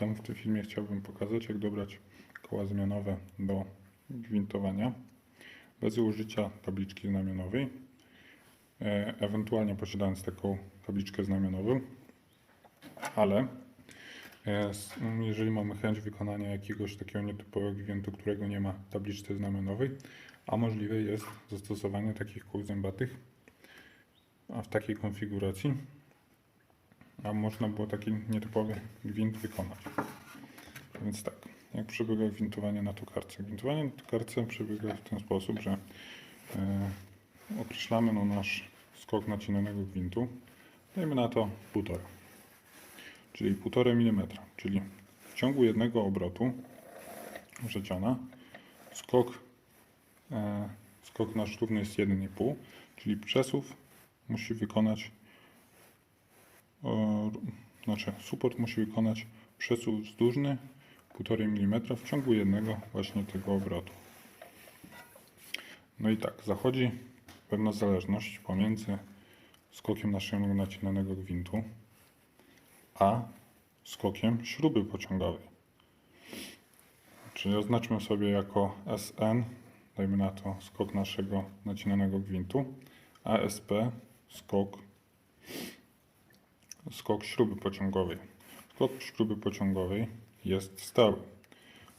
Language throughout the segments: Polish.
Tam w tym filmie chciałbym pokazać, jak dobrać koła zmianowe do gwintowania bez użycia tabliczki znamionowej, e, ewentualnie posiadając taką tabliczkę znamionową, ale e, jeżeli mamy chęć wykonania jakiegoś takiego nietypowego gwintu, którego nie ma w tabliczce znamionowej, a możliwe jest zastosowanie takich kół zębatych a w takiej konfiguracji, a można było taki nietypowy gwint wykonać. Więc tak, jak przebiega gwintowanie na tokarce? Gwintowanie na tokarce przebiega w ten sposób, że e, określamy no, nasz skok nacinanego gwintu. Dajmy na to 1,5, czyli 1,5 mm, czyli w ciągu jednego obrotu rzeciona skok, e, skok nasz równy jest 1,5, czyli przesuw musi wykonać znaczy support musi wykonać przesuw wzdłużny 1,5 mm w ciągu jednego właśnie tego obrotu. No i tak, zachodzi pewna zależność pomiędzy skokiem naszego nacinanego gwintu a skokiem śruby pociągowej. Czyli oznaczmy sobie jako SN, dajmy na to skok naszego nacinanego gwintu, a SP skok, skok śruby pociągowej. Skok śruby pociągowej jest stały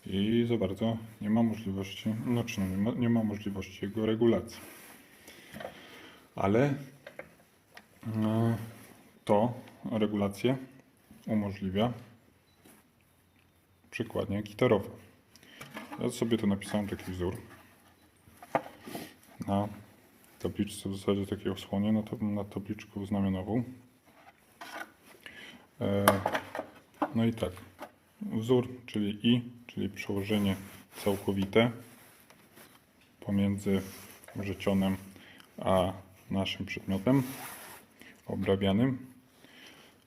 i za bardzo nie ma możliwości, znaczy no, nie, ma, nie ma możliwości jego regulacji. Ale e, to regulację umożliwia przykładnie gitarowe. Ja sobie to napisałem taki wzór na tabliczce w zasadzie takiej osłonie, na, tab- na tabliczkę znamionową. E, no i tak, wzór, czyli I, czyli przełożenie całkowite pomiędzy rzecionem a naszym przedmiotem obrabianym.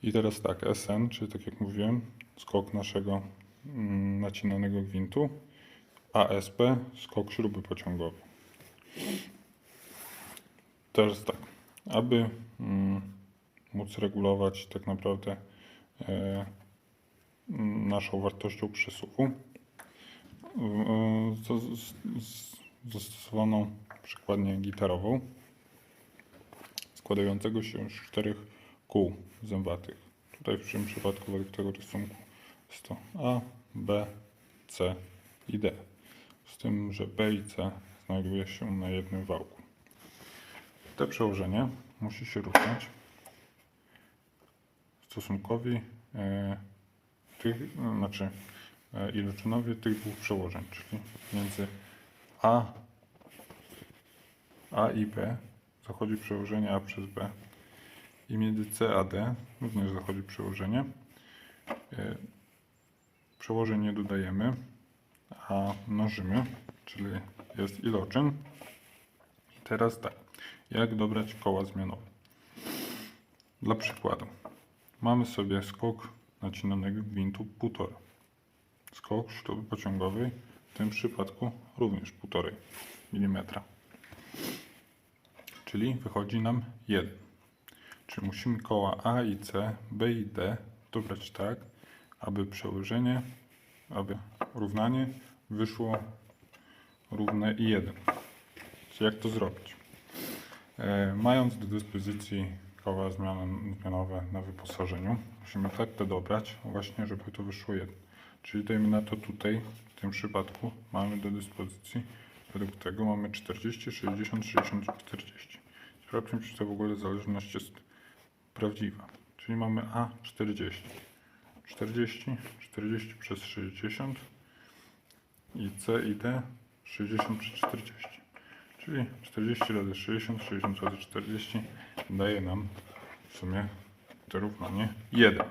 I teraz tak, SN, czyli tak jak mówiłem, skok naszego mm, nacinanego gwintu, ASP, skok śruby pociągowej. Teraz tak, aby mm, móc regulować tak naprawdę naszą wartością przesuwu, e, z- z- z- zastosowano przykładnię gitarową składającego się z czterech kół zębatych. Tutaj w tym przypadku według tego rysunku jest to A, B, C i D. Z tym, że B i C znajduje się na jednym wałku. Te przełożenie musi się równać stosunkowi e, tych, e, znaczy e, iloczynowi tych dwóch przełożeń, czyli między A, A i B zachodzi przełożenie A przez B i między C a D również zachodzi przełożenie. E, Przełożeń nie dodajemy, a mnożymy, czyli jest iloczyn. I teraz tak, jak dobrać koła zmianowe? Dla przykładu, mamy sobie skok nacinanego gwintu 1,5. Skok śruby pociągowej w tym przypadku również 1,5 mm. Czyli wychodzi nam 1. Czyli musimy koła A i C, B i D dobrać tak, aby przełożenie, aby równanie wyszło równe i 1. Czyli jak to zrobić? E, mając do dyspozycji koła zmian- zmianowe na wyposażeniu, musimy tak to dobrać, właśnie żeby to wyszło 1. Czyli dajmy na to tutaj, w tym przypadku mamy do dyspozycji, według tego mamy 40, 60, 60 i 40. Sprawdźmy, czy to w ogóle zależność jest prawdziwa. Czyli mamy A 40. 40, 40 przez 60 i C i D 60 przez 40. Czyli 40 razy 60, 60 razy 40 daje nam w sumie to równanie 1.